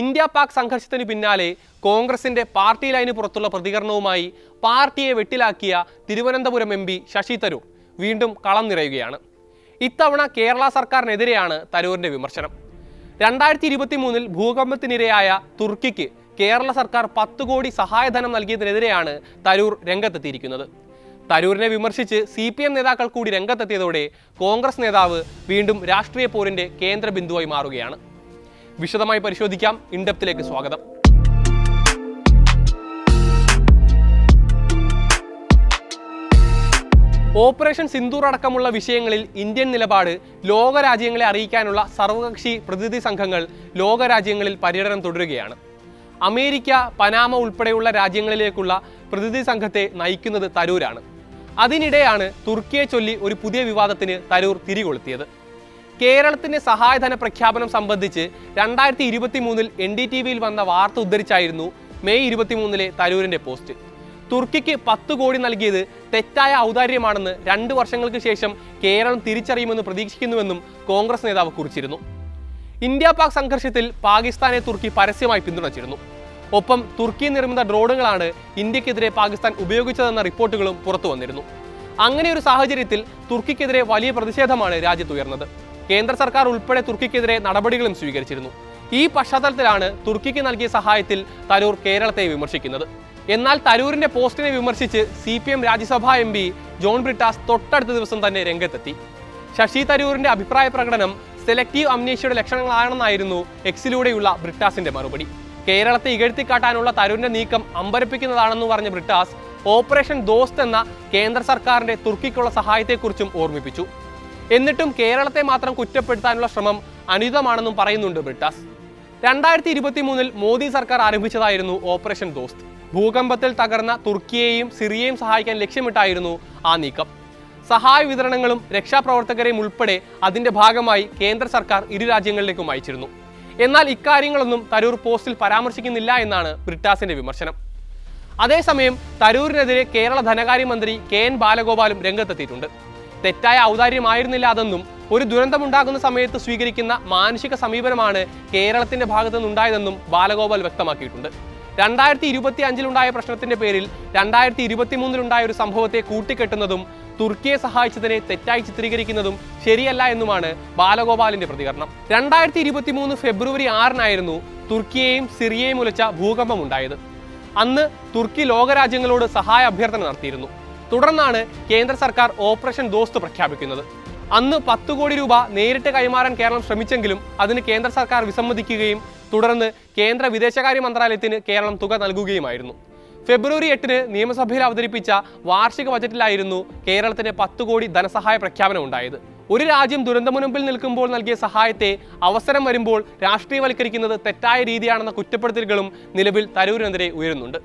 India Pak സംഘർഷത്തിന് പിന്നാലെ കോൺഗ്രസിന്റെ പാർട്ടി ലൈന് പുറത്തുള്ള പ്രതികരണവുമായി പാർട്ടിയെ വെട്ടിലാക്കിയ തിരുവനന്തപുരം എം ശശി തരൂർ വീണ്ടും കളം നിറയുകയാണ്. ഇത്തവണ കേരള സർക്കാരിനെതിരെയാണ് തരൂരിന്റെ വിമർശനം. രണ്ടായിരത്തി ഇരുപത്തി മൂന്നിൽ ഭൂകമ്പത്തിനിരയായ തുർക്കിക്ക് കേരള സർക്കാർ പത്ത് കോടി സഹായധനം നൽകിയതിനെതിരെയാണ് തരൂർ രംഗത്തെത്തിയിരിക്കുന്നത്. തരൂരിനെ വിമർശിച്ച് സി പി എം നേതാക്കൾ കൂടി രംഗത്തെത്തിയതോടെ കോൺഗ്രസ് നേതാവ് വീണ്ടും രാഷ്ട്രീയ പോരിന്റെ കേന്ദ്ര ബിന്ദുവായി മാറുകയാണ്. വിശദമായി പരിശോധിക്കാം. ഇൻഡെപ്തിലേക്ക് സ്വാഗതം. ഓപ്പറേഷൻ സിന്ദൂർ അടക്കമുള്ള വിഷയങ്ങളിൽ ഇന്ത്യൻ നിലപാട് ലോകരാജ്യങ്ങളെ അറിയിക്കാനുള്ള സർവകക്ഷി പ്രതിനിധി സംഘങ്ങൾ ലോകരാജ്യങ്ങളിൽ പര്യടനം തുടരുകയാണ്. അമേരിക്ക പനാമ ഉൾപ്പെടെയുള്ള രാജ്യങ്ങളിലേക്കുള്ള പ്രതിനിധി സംഘത്തെ നയിക്കുന്നത് തരൂരാണ്. അതിനിടെയാണ് തുർക്കിയെ ചൊല്ലി ഒരു പുതിയ വിവാദത്തിന് തരൂർ തിരികൊളുത്തിയത്. കേരളത്തിന്റെ സഹായധന പ്രഖ്യാപനം സംബന്ധിച്ച് രണ്ടായിരത്തി ഇരുപത്തി മൂന്നിൽ എൻ ഡി ടി വിയിൽ വന്ന വാർത്ത ഉദ്ധരിച്ചായിരുന്നു മെയ് ഇരുപത്തിമൂന്നിലെ തരൂരിന്റെ പോസ്റ്റ്. തുർക്കിക്ക് പത്ത് കോടി നൽകിയത് തെറ്റായ ഔദാര്യമാണെന്ന് രണ്ട് വർഷങ്ങൾക്ക് ശേഷം കേരളം തിരിച്ചറിയുമെന്ന് പ്രതീക്ഷിക്കുന്നുവെന്നും കോൺഗ്രസ് നേതാവ് കുറിച്ചിരുന്നു. ഇന്ത്യ പാക് സംഘർഷത്തിൽ പാകിസ്ഥാനെ തുർക്കി പരസ്യമായി പിന്തുണച്ചിരുന്നു. ഒപ്പം തുർക്കി നിർമ്മിത ഡ്രോണുകളാണ് ഇന്ത്യക്കെതിരെ പാകിസ്ഥാൻ ഉപയോഗിച്ചതെന്ന റിപ്പോർട്ടുകളും പുറത്തു വന്നിരുന്നു അങ്ങനെ ഒരു സാഹചര്യത്തിൽ തുർക്കിക്കെതിരെ വലിയ പ്രതിഷേധമാണ് രാജ്യത്ത് ഉയർന്നത് കേന്ദ്ര സർക്കാർ ഉൾപ്പെടെ തുർക്കിക്കെതിരെ നടപടികളും സ്വീകരിച്ചിരുന്നു. ഈ പശ്ചാത്തലത്തിലാണ് തുർക്കിക്ക് നൽകിയ സഹായത്തിൽ തരൂർ കേരളത്തെ വിമർശിക്കുന്നത്. എന്നാൽ തരൂരിന്റെ പോസ്റ്റിനെ വിമർശിച്ച് C P M Rajya Sabha M P John Brittas തൊട്ടടുത്ത ദിവസം തന്നെ രംഗത്തെത്തി. ശശി തരൂരിന്റെ അഭിപ്രായ പ്രകടനം സെലക്റ്റീവ് അമ്നേഷ്യയുടെ ലക്ഷണങ്ങളാണെന്നായിരുന്നു എക്സിലൂടെയുള്ള ബ്രിട്ടാസിന്റെ മറുപടി. കേരളത്തെ ഇകഴ്ത്തിക്കാട്ടാനുള്ള തരൂരിന്റെ നീക്കം അമ്പരപ്പിക്കുന്നതാണെന്ന് പറഞ്ഞ ബ്രിട്ടാസ് ഓപ്പറേഷൻ ദോസ്ത് എന്ന കേന്ദ്ര സർക്കാരിന്റെ തുർക്കിക്കുള്ള സഹായത്തെക്കുറിച്ചും ഓർമ്മിപ്പിച്ചു. എന്നിട്ടും കേരളത്തെ മാത്രം കുറ്റപ്പെടുത്താനുള്ള ശ്രമം അനുചിതമാണെന്നും പറയുന്നുണ്ട് ബ്രിട്ടാസ്. രണ്ടായിരത്തി ഇരുപത്തി മൂന്നിൽ മോദി സർക്കാർ ആരംഭിച്ചതായിരുന്നു ഓപ്പറേഷൻ ദോസ്ത്. ഭൂകമ്പത്തിൽ തകർന്ന തുർക്കിയെയും സിറിയയും സഹായിക്കാൻ ലക്ഷ്യമിട്ടായിരുന്നു ആ നീക്കം. സഹായ വിതരണങ്ങളും രക്ഷാപ്രവർത്തകരെയും ഉൾപ്പെടെ അതിന്റെ ഭാഗമായി കേന്ദ്ര സർക്കാർ ഇരു രാജ്യങ്ങളിലേക്കും അയച്ചിരുന്നു. എന്നാൽ ഇക്കാര്യങ്ങളൊന്നും തരൂർ പോസ്റ്റിൽ പരാമർശിക്കുന്നില്ല എന്നാണ് ബ്രിട്ടാസിന്റെ വിമർശനം. അതേസമയം തരൂരിനെതിരെ കേരള ധനകാര്യമന്ത്രി കെ എൻ ബാലഗോപാലും രംഗത്തെത്തിയിട്ടുണ്ട്. തെറ്റായ ഔദാര്യമായിരുന്നില്ല അതെന്നും ഒരു ദുരന്തമുണ്ടാകുന്ന സമയത്ത് സ്വീകരിക്കുന്ന മാനുഷിക സമീപനമാണ് കേരളത്തിന്റെ ഭാഗത്തു നിന്നുണ്ടായതെന്നും ബാലഗോപാൽ വ്യക്തമാക്കിയിട്ടുണ്ട്. രണ്ടായിരത്തി ഇരുപത്തി അഞ്ചിലുണ്ടായ പ്രശ്നത്തിന്റെ പേരിൽ രണ്ടായിരത്തി ഇരുപത്തി മൂന്നിലുണ്ടായ ഒരു സംഭവത്തെ കൂട്ടിക്കെട്ടുന്നതും തുർക്കിയെ സഹായിച്ചതിനെ തെറ്റായി ചിത്രീകരിക്കുന്നതും ശരിയല്ല എന്നുമാണ് ബാലഗോപാലിന്റെ പ്രതികരണം. രണ്ടായിരത്തി ഇരുപത്തി മൂന്ന് ഫെബ്രുവരി ആറിനായിരുന്നു തുർക്കിയെയും സിറിയയും ഉലച്ച ഭൂകമ്പം ഉണ്ടായത് അന്ന് തുർക്കി ലോകരാജ്യങ്ങളോട് സഹായ അഭ്യർത്ഥന നടത്തിയിരുന്നു. തുടർന്നാണ് കേന്ദ്ര സർക്കാർ ഓപ്പറേഷൻ ദോസ്ത് പ്രഖ്യാപിക്കുന്നത്. അന്ന് പത്ത് കോടി രൂപ നേരിട്ട് കൈമാറാൻ കേരളം ശ്രമിച്ചെങ്കിലും അതിന് കേന്ദ്ര സർക്കാർ വിസമ്മതിക്കുകയും തുടർന്ന് കേന്ദ്ര വിദേശകാര്യ മന്ത്രാലയത്തിന് കേരളം തുക നൽകുകയുമായിരുന്നു. ഫെബ്രുവരി എട്ടിന് നിയമസഭയിൽ അവതരിപ്പിച്ച വാർഷിക ബജറ്റിലായിരുന്നു കേരളത്തിന് പത്ത് കോടി ധനസഹായ പ്രഖ്യാപനം ഉണ്ടായത്. ഒരു രാജ്യം ദുരന്തമുനമ്പിൽ നിൽക്കുമ്പോൾ നൽകിയ സഹായത്തെ അവസരം വരുമ്പോൾ രാഷ്ട്രീയവൽക്കരിക്കുന്നത് തെറ്റായ രീതിയാണെന്ന കുറ്റപ്പെടുത്തലുകളും നിലവിൽ തരൂരിനെതിരെ ഉയരുന്നുണ്ട്.